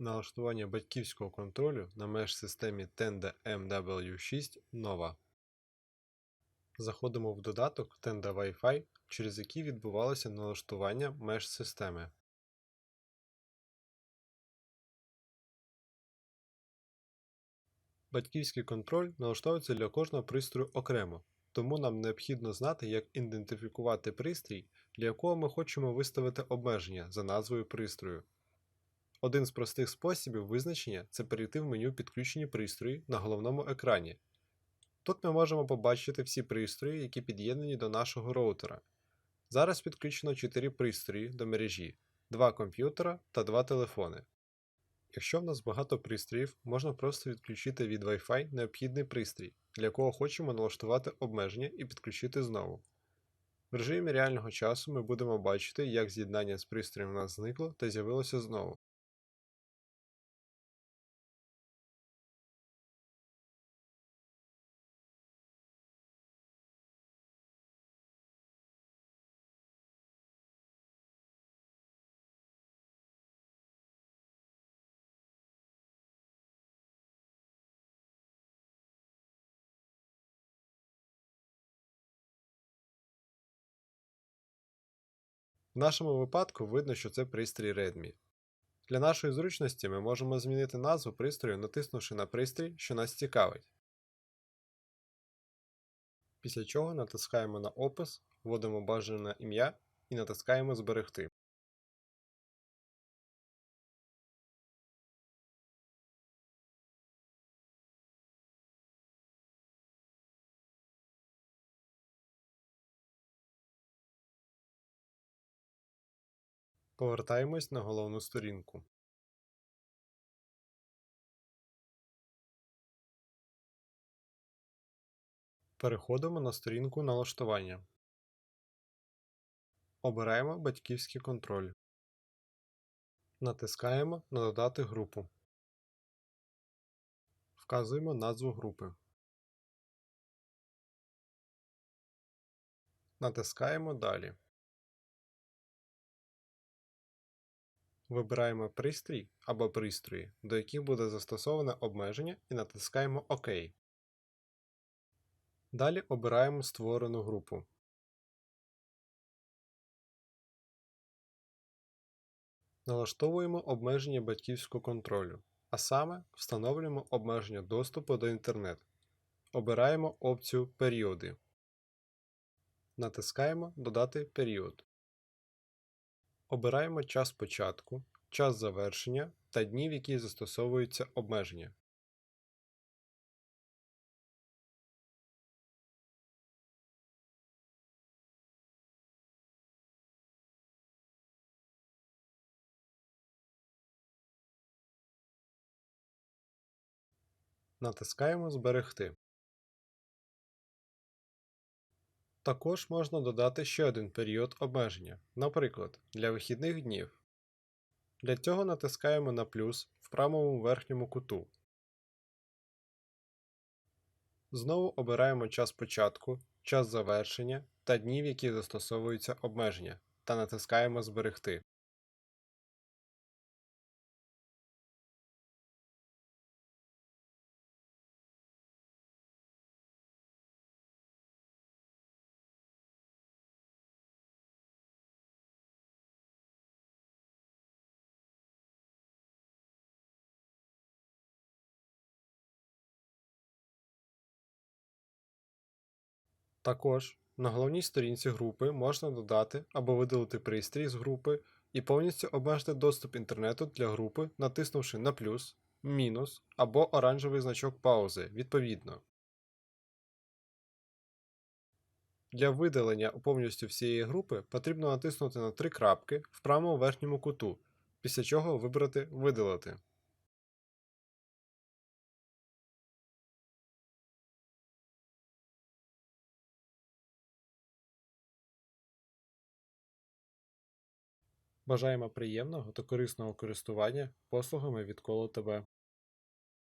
Налаштування батьківського контролю на меж-системі Tenda MW6 нова. Заходимо в додаток Tenda Wi-Fi, через який відбувалося налаштування меж-системи. Батьківський контроль налаштовується для кожного пристрою окремо, тому нам необхідно знати, як ідентифікувати пристрій, для якого ми хочемо виставити обмеження за назвою пристрою. Один з простих способів визначення це перейти в меню Підключені пристрої на головному екрані. Тут ми можемо побачити всі пристрої, які під'єднані до нашого роутера. Зараз підключено 4 пристрої до мережі, 2 комп'ютера та 2 телефони. Якщо в нас багато пристроїв, можна просто відключити від Wi-Fi необхідний пристрій, для якого хочемо налаштувати обмеження і підключити знову. В режимі реального часу ми будемо бачити, як з'єднання з пристроєм у нас зникло та з'явилося знову. В нашому випадку видно, що це пристрій Redmi. Для нашої зручності ми можемо змінити назву пристрою, натиснувши на пристрій, що нас цікавить. Після чого натискаємо на опис, вводимо бажане ім'я і натискаємо Зберегти. Повертаємось на головну сторінку. Переходимо на сторінку налаштування. Обираємо Батьківський контроль. Натискаємо на Додати групу. Вказуємо назву групи. Натискаємо Далі. Вибираємо пристрій або пристрої, до яких буде застосоване обмеження і натискаємо ОК. Далі обираємо створену групу. Налаштовуємо обмеження батьківського контролю, а саме встановлюємо обмеження доступу до інтернету. Обираємо опцію Періоди. Натискаємо Додати період. Обираємо час початку, час завершення та дні, в які застосовуються обмеження. Натискаємо Зберегти. Також можна додати ще один період обмеження, наприклад, для вихідних днів. Для цього натискаємо на плюс в правому верхньому куту. Знову обираємо час початку, час завершення та дні, в які застосовуються обмеження, та натискаємо Зберегти. Також на головній сторінці групи можна додати або видалити пристрій з групи і повністю обмежити доступ інтернету для групи, натиснувши на плюс, мінус або оранжевий значок паузи відповідно. Для видалення повністю всієї групи потрібно натиснути на три крапки в правому верхньому куту, після чого вибрати Видалити. Бажаємо приємного та корисного користування послугами від Коло ТВ.